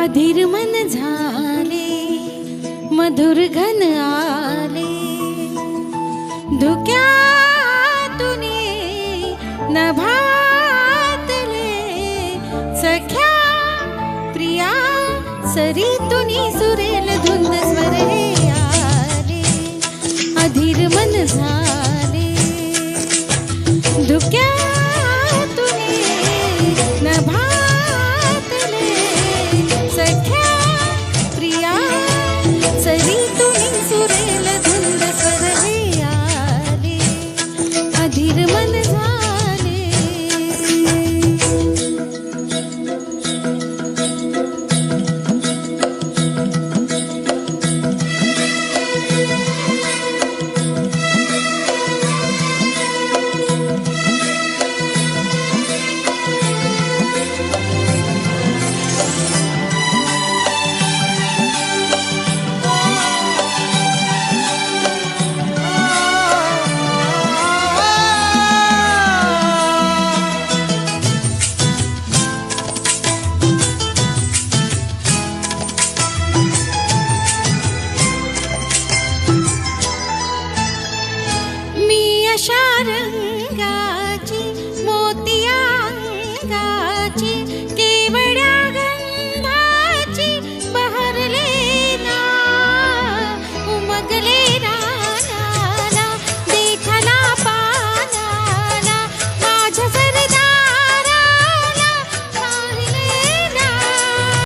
अधीर मन झाले मधुर घन आले. धुक्यातून नभातले सख्या प्रिया सरीतुनी सुरेल धुंद स्वरे. अधीर शारङ्गाजी